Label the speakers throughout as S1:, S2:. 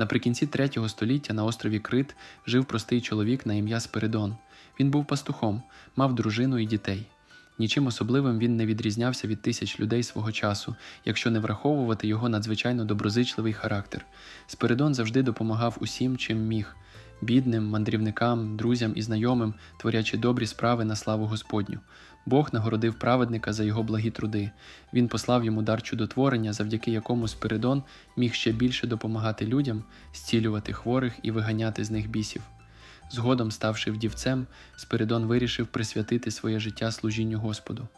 S1: Наприкінці третього століття на острові Крит жив простий чоловік на ім'я Спиридон. Він був пастухом, мав дружину і дітей. Нічим особливим він не відрізнявся від тисяч людей свого часу, якщо не враховувати його надзвичайно доброзичливий характер. Спиридон завжди допомагав усім, чим міг бідним, мандрівникам, друзям і знайомим, творячи добрі справи на славу Господню. Бог нагородив праведника за його благі труди. Він послав йому дар чудотворення, завдяки якому Спиридон міг ще більше допомагати людям, зцілювати хворих і виганяти з них бісів. Згодом, ставши вдівцем, Спиридон вирішив присвятити своє життя служінню Господу.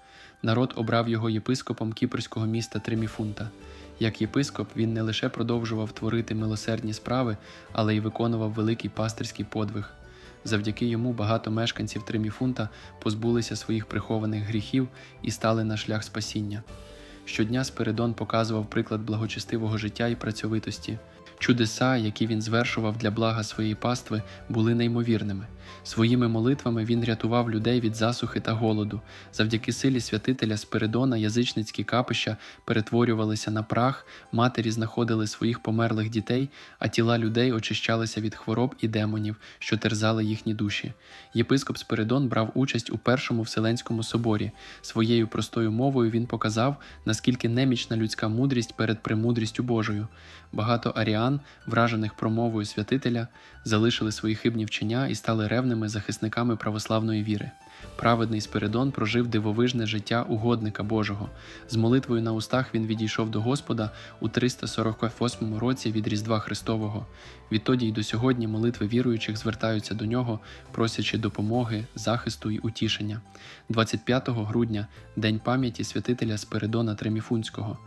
S1: Народ обрав його єпископом кіпрського міста Треміфунта. Як єпископ він не лише продовжував творити милосердні справи, але й виконував великий пастирський подвиг. Завдяки йому багато мешканців Треміфунта позбулися своїх прихованих гріхів і стали на шлях спасіння. Щодня Спиридон показував приклад благочестивого життя і працьовитості. Чудеса, які він звершував для блага своєї пастви, були неймовірними. Своїми молитвами він рятував людей від засухи та голоду. Завдяки силі святителя Спиридона язичницькі капища перетворювалися на прах, матері знаходили своїх померлих дітей, а тіла людей очищалися від хвороб і демонів, що терзали їхні душі. Єпископ Спиридон брав участь у першому Вселенському соборі. Своєю простою мовою він показав, наскільки немічна людська мудрість перед премудрістю Божою. Багато аріан, вражених промовою святителя, залишили свої хибні вчення і стали ревними захисниками православної віри. Праведний Спиридон прожив дивовижне життя угодника Божого. З молитвою на устах він відійшов до Господа у 348 році від Різдва Христового. Відтоді й до сьогодні молитви віруючих звертаються до нього, просячи допомоги, захисту й утішення. 25 грудня день пам'яті святителя Спиридона Треміфунського.